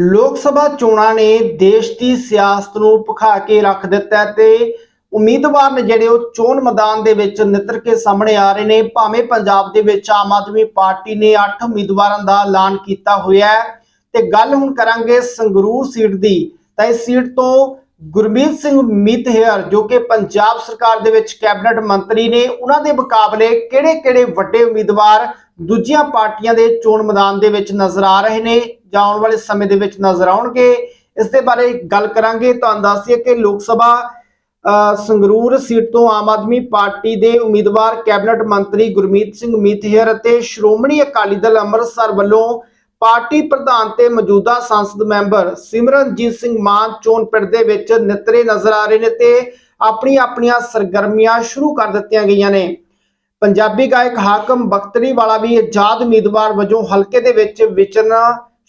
ਲੋਕ ਸਭਾ ਚੋਣਾਂ ਨੇ ਦੇਸ਼ ਦੀ ਸਿਆਸਤ ਨੂੰ ਭਖਾ ਕੇ ਰੱਖ ਦਿੱਤਾ ਹੈ ਤੇ ਉਮੀਦਵਾਰ ਨੇ ਜਿਹੜੇ ਉਹ ਚੋਣ ਮੈਦਾਨ ਦੇ ਵਿੱਚ ਨਿੱਤਰ ਕੇ ਸਾਹਮਣੇ ਆ ਰਹੇ ਨੇ, ਭਾਵੇਂ ਪੰਜਾਬ ਦੇ ਵਿੱਚ ਆਮ ਆਦਮੀ ਪਾਰਟੀ ਨੇ 8 ਉਮੀਦਵਾਰਾਂ ਦਾ ਐਲਾਨ ਕੀਤਾ ਹੋਇਆ ਹੈ। ਤੇ ਗੱਲ ਹੁਣ ਕਰਾਂਗੇ ਸੰਗਰੂਰ ਸੀਟ ਦੀ। ਤਾਂ ਇਸ ਸੀਟ ਤੋਂ ਗੁਰਮੀਤ ਸਿੰਘ ਮਿੱਤਹੇਰ, ਜੋ ਕਿ ਪੰਜਾਬ ਸਰਕਾਰ ਦੇ ਵਿੱਚ ਕੈਬਨਿਟ ਮੰਤਰੀ ਨੇ, ਉਹਨਾਂ ਦੇ ਮੁਕਾਬਲੇ ਕਿਹੜੇ-ਕਿਹੜੇ ਵੱਡੇ ਉਮੀਦਵਾਰ ਦੂਜੀਆਂ ਪਾਰਟੀਆਂ ਦੇ ਚੋਣ ਮੈਦਾਨ ਦੇ ਵਿੱਚ ਨਜ਼ਰ ਆ ਰਹੇ ਨੇ? ਜਾਂ ਆਉਣ ਵਾਲੇ ਸਮੇਂ ਦੇ ਵਿੱਚ ਨਜ਼ਰ ਆਉਣਗੇ। ਇਸ ਦੇ ਬਾਰੇ ਗੱਲ ਕਰਾਂਗੇ। ਤੁਹਾਨੂੰ ਦੱਸ ਦਈਏ ਕਿ ਲੋਕ ਸਭਾ ਅ, ਸੰਗਰੂਰ ਸੀਟ ਤੋਂ ਆਮ ਆਦਮੀ ਪਾਰਟੀ ਦੇ ਉਮੀਦਵਾਰ ਕੈਬਨਿਟ ਮੰਤਰੀ ਗੁਰਮੀਤ ਸਿੰਘ ਮਿੱਤਹੇਰ ਅਤੇ ਸ਼੍ਰੋਮਣੀ ਅਕਾਲੀ ਦਲ ਅੰਮ੍ਰਿਤਸਰ ਵੱਲੋਂ ਪਾਰਟੀ ਪ੍ਰਧਾਨ ਤੇ ਮੌਜੂਦਾ ਸੰਸਦ ਮੈਂਬਰ ਸਿਮਰਨਜੀਤ ਸਿੰਘ ਮਾਨ ਚੋਣ ਪਿੰਡ ਦੇ ਵਿੱਚ ਨਿਤਰੇ ਨਜ਼ਰ ਆ ਰਹੇ ਨੇ ਤੇ ਆਪਣੀ ਆਪਣੀਆਂ ਸਰਗਰਮੀਆਂ ਸ਼ੁਰੂ ਕਰ ਦਿੱਤੀਆਂ ਗਈਆਂ ਨੇ। ਪੰਜਾਬੀ ਗਾਇਕ ਹਾਕਮ ਬਖਤਰੀ ਵਾਲਾ ਵੀ ਆਜ਼ਾਦ ਉਮੀਦਵਾਰ ਵਜੋਂ ਹਲਕੇ ਦੇ ਵਿੱਚ ਵਿਚਰਨਾ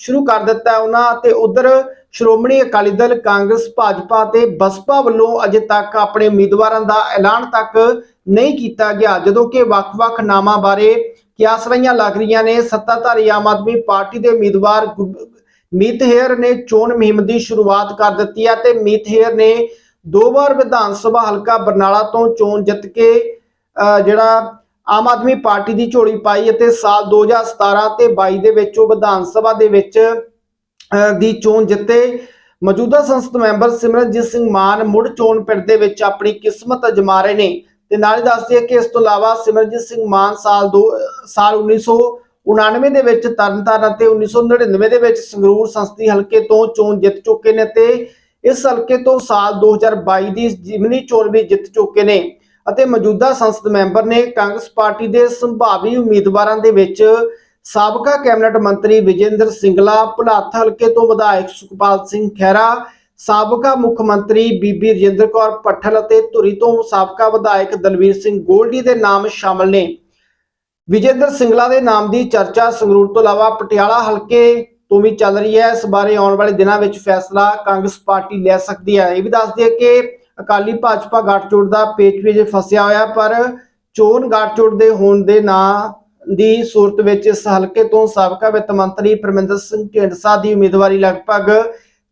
ਸ਼ੁਰੂ ਕਰ ਦਿੱਤਾ ਉਹਨਾਂ ਤੇ ਉਧਰ ਸ਼੍ਰੋਮਣੀ ਅਕਾਲੀ ਦਲ ਕਾਂਗਰਸ ਭਾਜਪਾ ਤੇ ਬਸਪਾ ਵੱਲੋਂ ਅਜੇ ਤੱਕ ਆਪਣੇ ਉਮੀਦਵਾਰਾਂ ਦਾ ਐਲਾਨ ਤੱਕ ਨਹੀਂ ਕੀਤਾ ਗਿਆ ਜਦੋਂ ਕਿ ਵੱਖ-ਵੱਖ ਨਾਮਾਂ ਬਾਰੇ ਕਿਆਸਰਾਈਆਂ ਲੱਗ ਰਹੀਆਂ ਨੇ। ਸੱਤਾਧਾਰੀ ਆਮ ਆਦਮੀ ਪਾਰਟੀ ਦੇ ਉਮੀਦਵਾਰ ਗੁ- ਮੀਤ ਹੇਅਰ ਨੇ ਚੋਣ ਮੁਹਿੰਮ ਦੀ ਸ਼ੁਰੂਆਤ ਕਰ ਦਿੱਤੀ ਹੈ ਤੇ ਮੀਤ ਹੇਅਰ ਨੇ ਦੋ ਵਾਰ ਵਿਧਾਨ ਸਭਾ ਹਲਕਾ ਬਰਨਾਲਾ ਤੋਂ ਚੋਣ ਜਿੱਤ ਕੇ ਅਹ, ਜਿਹੜਾ ਆਮ ਆਦਮੀ ਪਾਰਟੀ ਦੀ ਝੋਲੀ ਪਾਈ ਅਤੇ ਸਾਲ 2017 ਤੇ 22 ਦੇ ਵਿੱਚ ਉਹ ਵਿਧਾਨ ਸਭਾ ਦੇ ਵਿੱਚ ਦੀ ਚੋਣ ਜਿੱਤੇ। ਮੌਜੂਦਾ ਸੰਸਦ ਮੈਂਬਰ ਸਿਮਰਨਜੀਤ ਸਿੰਘ ਮਾਨ ਮੁੜ ਚੋਣ ਪਿੰਡ ਦੇ ਵਿੱਚ ਆਪਣੀ ਕਿਸਮਤ ਅਜਮਾ ਰਹੇ ਨੇ ਤੇ ਨਾਲ ਹੀ ਦੱਸਦੇ ਕਿ ਇਸ ਤੋਂ ਇਲਾਵਾ ਸਿਮਰਨਜੀਤ ਸਿੰਘ ਮਾਨ ਸਾਲ ਦੋ, ਸਾਲ 1999 ਦੇ ਵਿੱਚ ਤਰਨਤਾਰਨ ਅਤੇ 1999 ਦੇ ਵਿੱਚ ਸੰਗਰੂਰ ਸੰਸਦੀ ਹਲਕੇ ਤੋਂ ਚੋਣ ਜਿੱਤ ਚੁੱਕੇ ਨੇ ਤੇ ਇਸ ਹਲਕੇ ਤੋਂ ਸਾਲ 2022 ਦੀ ਜਿਮਨੀ ਚੋਣ ਵੀ ਜਿੱਤ ਚੁੱਕੇ ਨੇ। ਅਤੇ ਮੌਜੂਦਾ ਸੰਸਦ ਮੈਂਬਰ ਨੇ ਕਾਂਗਰਸ ਪਾਰਟੀ ਦੇ ਸੰਭਾਵੀ ਉਮੀਦਵਾਰਾਂ ਦੇ ਵਿੱਚ ਸਾਬਕਾ ਕੈਬਨਿਟ ਮੰਤਰੀ ਵਿਜੇਂਦਰ ਸਿੰਗਲਾ, ਭੁਲਾਥ ਹਲਕੇ ਤੋਂ ਵਿਧਾਇਕ ਸੁਖਪਾਲ ਸਿੰਘ ਖਹਿਰਾ, ਸਾਬਕਾ ਮੁੱਖ ਮੰਤਰੀ ਬੀਬੀ ਰਜਿੰਦਰ ਕੌਰ ਪੱਠਲ ਅਤੇ ਧੁਰੀ ਤੋਂ ਸਾਬਕਾ ਵਿਧਾਇਕ ਦਲਵੀਰ ਸਿੰਘ ਗੋਲਡੀ ਦੇ ਨਾਮ ਸ਼ਾਮਲ ਨੇ। ਵਿਜੇਂਦਰ ਸਿੰਗਲਾ ਦੇ ਨਾਮ ਦੀ ਚਰਚਾ ਸੰਗਰੂਰ ਤੋਂ ਇਲਾਵਾ ਪਟਿਆਲਾ ਹਲਕੇ ਤੋਂ ਵੀ ਚੱਲ ਰਹੀ ਹੈ। ਇਸ ਬਾਰੇ ਆਉਣ ਵਾਲੇ ਦਿਨਾਂ ਵਿੱਚ ਫੈਸਲਾ ਕਾਂਗਰਸ ਪਾਰਟੀ ਲੈ ਸਕਦੀ ਹੈ। ਇਹ ਵੀ ਦੱਸ ਦਈਏ ਕਿ ਅਕਾਲੀ ਭਾਜਪਾ ਗੱਠਜੋੜ ਦਾ ਪੇਚ ਵਿੱਚ ਫਸਿਆ ਹੋਇਆ, ਪਰ ਚੋਣ ਗੱਠਜੋੜ ਦੇ ਹੋਣ ਦੇ ਨਾਂ ਦੀ ਸੂਰਤ ਵਿੱਚ ਇਸ ਹਲਕੇ ਤੋਂ ਸਾਬਕਾ ਵਿੱਤ ਮੰਤਰੀ ਪਰਮਿੰਦਰ ਸਿੰਘ ਢੀਂਡਸਾ ਦੀ ਉਮੀਦਵਾਰੀ ਲਗਭਗ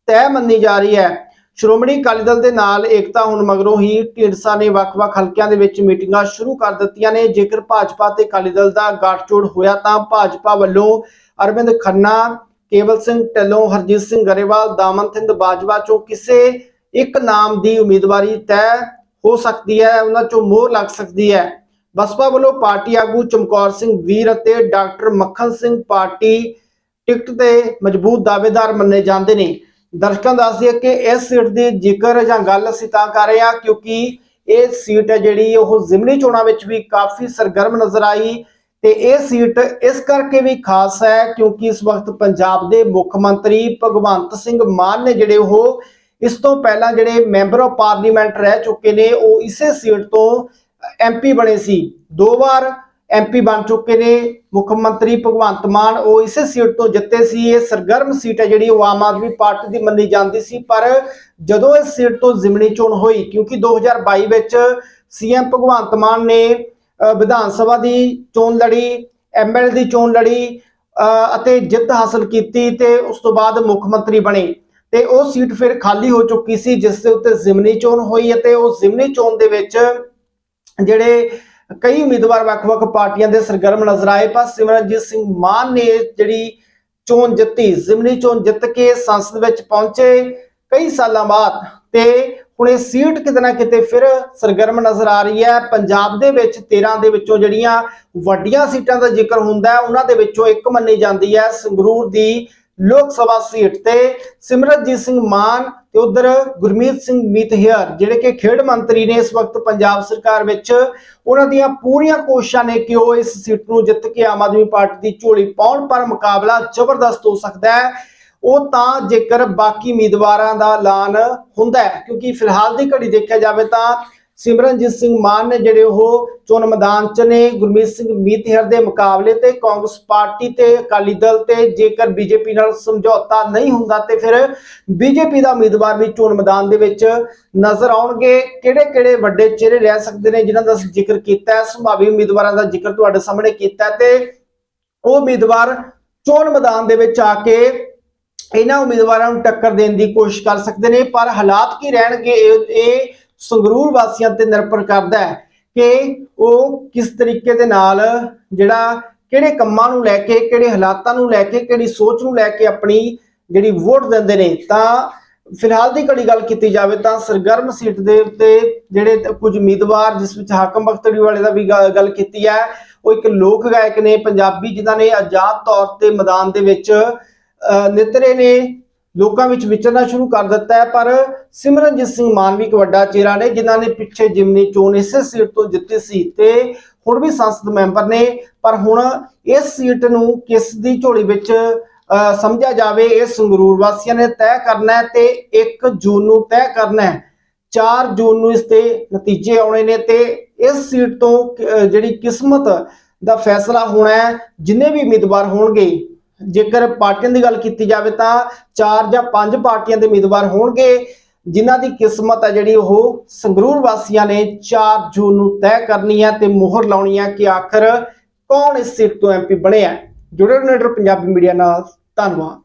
ਤੈਅ ਮੰਨੀ ਜਾ ਰਹੀ ਹੈ। ਸ਼੍ਰੋਮਣੀ ਅਕਾਲੀ ਦਲ ਦੇ ਨਾਲ ਏਕਤਾ ਹੋਣ ਮਗਰੋਂ ਹੀ ਢੀਂਡਸਾ ਨੇ ਵੱਖ-ਵੱਖ ਹਲਕਿਆਂ ਦੇ ਵਿੱਚ ਮੀਟਿੰਗਾਂ ਸ਼ੁਰੂ ਕਰ ਦਿੱਤੀਆਂ ਨੇ। ਜੇਕਰ ਭਾਜਪਾ ਤੇ ਅਕਾਲੀ ਦਲ ਦਾ ਗੱਠਜੋੜ ਹੋਇਆ ਤਾਂ ਭਾਜਪਾ ਵੱਲੋਂ ਅਰਵਿੰਦ ਖੰਨਾ, ਕੇਵਲ ਸਿੰਘ ਢਿੱਲੋਂ, ਹਰਜੀਤ ਸਿੰਘ ਗਰੇਵਾਲ, ਦਾਮਨ ਸਿੰਘ ਬਾਜਵਾ ਚੋਂ ਕਿਸੇ ਇੱਕ ਨਾਮ ਦੀ ਉਮੀਦਵਾਰੀ ਤੈਅ ਹੋ ਸਕਦੀ ਹੈ, ਉਹਨਾਂ ਚੋਂ ਮੋਹਰ ਲੱਗ ਸਕਦੀ ਹੈ। ਬਸਪਾ ਵੱਲੋਂ ਪਾਰਟੀ ਆਗੂ ਚਮਕੌਰ ਸਿੰਘ ਵੀਰ ਅਤੇ doctor Makhan Singh party ticket ਤੇ ਮਜ਼ਬੂਤ ਦਾਅਵੇਦਾਰ ਮੰਨੇ ਜਾਂਦੇ ਨੇ। ਦਰਸ਼ਕਾਂ ਦਾ ਦੱਸਦੀਏ ਕਿ ਇਸ ਸੀਟ ਦੀ ਜ਼ਿਕਰ ਜਾਂ ਗੱਲ ਅਸੀਂ ਤਾਂ ਕਰ ਰਹੇ ਹਾਂ ਕਿਉਂਕਿ ਇਹ ਸੀਟ ਹੈ ਜਿਹੜੀ ਉਹ ਜ਼ਿਮਨੀ ਚੋਣਾਂ ਵਿੱਚ ਵੀ ਕਾਫੀ ਸਰਗਰਮ ਨਜ਼ਰ ਆਈ ਤੇ ਇਹ ਸੀਟ ਇਸ ਕਰਕੇ ਵੀ ਖਾਸ ਹੈ ਕਿਉਂਕਿ ਇਸ ਵਕਤ ਪੰਜਾਬ ਦੇ ਮੁੱਖ ਮੰਤਰੀ ਭਗਵੰਤ ਸਿੰਘ ਮਾਨ ਨੇ ਜਿਹੜੇ ਉਹ ਇਸ ਤੋਂ ਪਹਿਲਾਂ ਜਿਹੜੇ ਮੈਂਬਰ ਆਫ ਪਾਰਲੀਮੈਂਟ ਰਹਿ ਚੁੱਕੇ ਨੇ, ਉਹ ਇਸੇ ਸੀਟ ਤੋਂ ਐਮਪੀ ਬਣੇ ਸੀ। ਦੋ ਵਾਰ ਐਮਪੀ ਬਣ ਚੁੱਕੇ ਨੇ, ਮੁੱਖ ਮੰਤਰੀ ਭਗਵੰਤ ਮਾਨ, ਉਹ ਇਸੇ ਸੀਟ ਤੋਂ ਜਿੱਤੇ ਸੀ। ਇਹ ਸਰਗਰਮ ਸੀਟ ਹੈ ਜਿਹੜੀ ਉਹ ਆਮ ਆਦਮੀ ਪਾਰਟੀ ਦੀ ਮੰਨੀ ਜਾਂਦੀ ਸੀ, ਪਰ ਜਦੋਂ ਇਸ ਸੀਟ ਤੋਂ ਜ਼ਿਮਨੀ ਚੋਣ ਹੋਈ, ਕਿਉਂਕਿ 2022 ਵਿੱਚ ਸੀਐਮ ਭਗਵੰਤ ਮਾਨ ਨੇ ਵਿਧਾਨ ਸਭਾ ਦੀ ਚੋਣ ਲੜੀ ਐਮਐਲ ਦੀ ਚੋਣ ਲੜੀ ਅਤੇ ਜਿੱਤ ਹਾਸਲ ਕੀਤੀ ਤੇ ਉਸ ਤੋਂ ਬਾਅਦ ਮੁੱਖ ਮੰਤਰੀ ਬਣੇ। ਤੇ ਉਹ ਸੀਟ ਫਿਰ ਖਾਲੀ ਹੋ ਚੁੱਕੀ ਸੀ, ਜਿਸ ਦੇ ਉੱਤੇ ਜ਼ਿਮਨੀ ਚੋਣ ਹੋਈ ਅਤੇ ਉਹ ਜ਼ਿਮਨੀ ਚੋਣ ਦੇ ਵਿੱਚ ਜਿਹੜੇ ਕਈ ਉਮੀਦਵਾਰ ਵੱਖ-ਵੱਖ ਪਾਰਟੀਆਂ ਦੇ ਸਰਗਰਮ ਨਜ਼ਰ ਆਏ, ਪਰ ਸਿਮਰਨਜੀਤ ਸਿੰਘ ਮਾਨ ਨੇ ਜਿਹੜੀ ਚੋਣ ਜਿੱਤੀ, ਜ਼ਿਮਨੀ ਚੋਣ ਜਿੱਤ ਕੇ ਸੰਸਦ ਵਿੱਚ ਪਹੁੰਚੇ ਕਈ ਸਾਲਾਂ ਬਾਅਦ ਤੇ ਹੁਣ ਇਹ ਸੀਟ ਕਿਤੇ ਨਾ ਕਿਤੇ ਫਿਰ ਸਰਗਰਮ ਨਜ਼ਰ ਆ ਰਹੀ ਹੈ। ਪੰਜਾਬ ਦੇ ਵਿੱਚ 13 ਦੇ ਵਿੱਚੋਂ ਜਿਹੜੀਆਂ ਵੱਡੀਆਂ ਸੀਟਾਂ ਦਾ ਜ਼ਿਕਰ ਹੁੰਦਾ ਉਹਨਾਂ ਦੇ ਵਿੱਚੋਂ ਇੱਕ ਮੰਨੀ ਜਾਂਦੀ ਹੈ, ਸੰਗਰੂਰ ਦੀ ਲੋਕ ਸਭਾ ਸੀਟ ਤੇ ਸਿਮਰਨਜੀਤ ਸਿੰਘ ਮਾਨ ਤੇ ਉਧਰ ਗੁਰਮੀਤ ਸਿੰਘ ਮੀਤਹਿਰ ਜਿਹੜੇ ਕਿ ਖੇਡ ਮੰਤਰੀ ਨੇ ਇਸ ਵਕਤ ਪੰਜਾਬ ਸਰਕਾਰ ਵਿੱਚ, ਉਹਨਾਂ ਦੀਆਂ ਪੂਰੀਆਂ ਕੋਸ਼ਿਸ਼ਾਂ ਨੇ ਕਿ ਉਹ ਇਸ ਸੀਟ ਨੂੰ ਜਿੱਤ ਕੇ ਆਮ ਆਦਮੀ ਪਾਰਟੀ ਦੀ ਝੋਲੀ ਪਾਉਣ, ਪਰ ਮੁਕਾਬਲਾ ਜ਼ਬਰਦਸਤ ਹੋ ਸਕਦਾ ਹੈ। ਉਹ ਤਾਂ ਜੇਕਰ ਬਾਕੀ ਉਮੀਦਵਾਰਾਂ ਦਾ ਐਲਾਨ ਹੁੰਦਾ ਹੈ, ਕਿਉਂਕਿ ਫਿਲਹਾਲ ਦੀ ਘੜੀ ਦੇਖਿਆ ਜਾਵੇ ਤਾਂ ਸਿਮਰਨਜੀਤ ਸਿੰਘ ਮਾਨ ਨੇ ਜਿਹੜੇ ਉਹ ਚੋਣ ਮੈਦਾਨ 'ਚ ਨੇ, ਗੁਰਮੀਤ ਸਿੰਘ ਮੀਤਹਿਰ ਦੇ ਮੁਕਾਬਲੇ ਤੇ ਕਾਂਗਰਸ ਪਾਰਟੀ ਤੇ ਅਕਾਲੀ ਦਲ ਤੇ ਜੇਕਰ ਬੀਜੇਪੀ ਨਾਲ ਸਮਝੌਤਾ ਨਹੀਂ ਹੁੰਦਾ ਤੇ ਫਿਰ ਬੀਜੇਪੀ ਦਾ ਉਮੀਦਵਾਰ ਵੀ ਚੋਣ ਮੈਦਾਨ ਦੇ ਵਿੱਚ ਨਜ਼ਰ ਆਉਣਗੇ। ਕਿਹੜੇ-ਕਿਹੜੇ ਵੱਡੇ ਚਿਹਰੇ ਰਹਿ ਸਕਦੇ ਨੇ ਜਿਨ੍ਹਾਂ ਦਾ ਅਸੀਂ ਜ਼ਿਕਰ ਕੀਤਾ ਹੈ, ਸੰਭਾਵੀ ਉਮੀਦਵਾਰਾਂ ਦਾ ਜ਼ਿਕਰ ਤੁਹਾਡੇ ਸਾਹਮਣੇ ਕੀਤਾ ਤੇ ਉਹ ਉਮੀਦਵਾਰ ਚੋਣ ਮੈਦਾਨ ਦੇ ਵਿੱਚ ਆ ਕੇ ਇਹਨਾਂ ਉਮੀਦਵਾਰਾਂ ਨੂੰ ਟੱਕਰ ਦੇਣ ਦੀ ਕੋਸ਼ਿਸ਼ ਕਰ ਸਕਦੇ ਨੇ, ਪਰ ਹਾਲਾਤ ਕੀ ਰਹਿਣਗੇ, ਇਹ ਇਹ ਸੰਗਰੂਰ ਵਾਸੀਆਂ ਤੇ ਨਿਰਭਰ ਕਰਦਾ ਹੈ ਕਿ ਉਹ ਕਿਸ ਤਰੀਕੇ ਦੇ ਨਾਲ ਜਿਹੜਾ ਕਿਹੜੇ ਕੰਮਾਂ ਨੂੰ ਲੈ ਕੇ ਕਿਹੜੇ ਹਾਲਾਤਾਂ ਨੂੰ ਲੈ ਕੇ ਕਿਹੜੀ ਸੋਚ ਨੂੰ ਲੈ ਕੇ ਆਪਣੀ ਜਿਹੜੀ ਵੋਟ ਦਿੰਦੇ ਨੇ। ਤਾਂ ਫਿਲਹਾਲ ਦੀ ਘੜੀ ਗੱਲ ਕੀਤੀ ਜਾਵੇ ਤਾਂ ਸਰਗਰਮ ਸੀਟ ਦੇ ਉੱਤੇ ਜਿਹੜੇ ਤ- ਕੁਝ ਉਮੀਦਵਾਰ ਜਿਸ ਵਿੱਚ ਹਾਕਮ ਬਖਤੜੀ ਵਾਲੇ ਦਾ ਵੀ ਗੱਲ ਕੀਤੀ ਹੈ ਉਹ ਇੱਕ ਲੋਕ ਗਾਇਕ ਨੇ ਪੰਜਾਬੀ ਜਿਨ੍ਹਾਂ ਨੇ ਆਜ਼ਾਦ ਤੌਰ ਤੇ ਮੈਦਾਨ ਦੇ ਵਿੱਚ ਅਹ, ਨਿਤਰੇ ਨੇ ਲੋਕਾਂ ਵਿੱਚ ਵਿਚਰਨਾ ਸ਼ੁਰੂ ਕਰ ਦਿੱਤਾ ਹੈ, ਪਰ ਸਿਮਰਨਜੀਤ ਸਿੰਘ ਮਾਨ ਵੀ ਇੱਕ ਵੱਡਾ ਚਿਹਰਾ ਨੇ, ਜਿਨ੍ਹਾਂ ਨੇ ਪਿੱਛੇ ਜਿਮਨੀ ਚੋਣ ਇਸੇ ਸੀਟ ਤੋਂ ਜਿੱਤੀ ਸੀ ਤੇ ਹੁਣ ਵੀ ਸੰਸਦ ਮੈਂਬਰ ਨੇ, ਪਰ ਹੁਣ ਇਸ ਸੀਟ ਨੂੰ ਕਿਸ ਦੀ ਝੋਲੀ ਵਿੱਚ ਸਮਝਿਆ ਜਾਵੇ, ਇਹ ਸੰਗਰੂਰ ਵਾਸੀਆਂ ਨੇ ਤੈਅ ਕਰਨਾ ਹੈ ਤੇ 1 ਜੂਨ ਨੂੰ ਤੈਅ ਕਰਨਾ ਹੈ। 4 ਜੂਨ ਨੂੰ ਇਸ ਦੇ ਨਤੀਜੇ ਆਉਣੇ ਨੇ ਤੇ ਇਸ ਸੀਟ ਤੋਂ ਜਿਹੜੀ ਕਿਸਮਤ ਦਾ ਫੈਸਲਾ ਹੋਣਾ ਹੈ, ਜਿੰਨੇ ਵੀ ਉਮੀਦਵਾਰ ਹੋਣਗੇ ਜੇਕਰ ਪਾਰਟੀਆਂ ਦੀ ਗੱਲ ਕੀਤੀ ਜਾਵੇ ਤਾਂ ਚਾਰ ਜਾਂ ਪੰਜ ਪਾਰਟੀਆਂ ਦੇ ਉਮੀਦਵਾਰ ਹੋਣਗੇ, ਜਿਨ੍ਹਾਂ ਦੀ ਕਿਸਮਤ ਹੈ ਜਿਹੜੀ ਉਹ ਸੰਗਰੂਰ ਵਾਸੀਆਂ ਨੇ 4 ਜੂਨ ਨੂੰ ਤੈਅ ਕਰਨੀ ਹੈ ਤੇ ਮੋਹਰ ਲਾਉਣੀ ਹੈ ਕਿ ਆਖਰ ਕੌਣ ਇਸ ਸੀਟ ਤੋਂ ਐਮਪੀ ਬਣਿਆ ਜੁੜੇ ਰਹੋ ਨੀਡਰ ਪੰਜਾਬੀ ਮੀਡੀਆ ਨਾਲ, ਧੰਨਵਾਦ।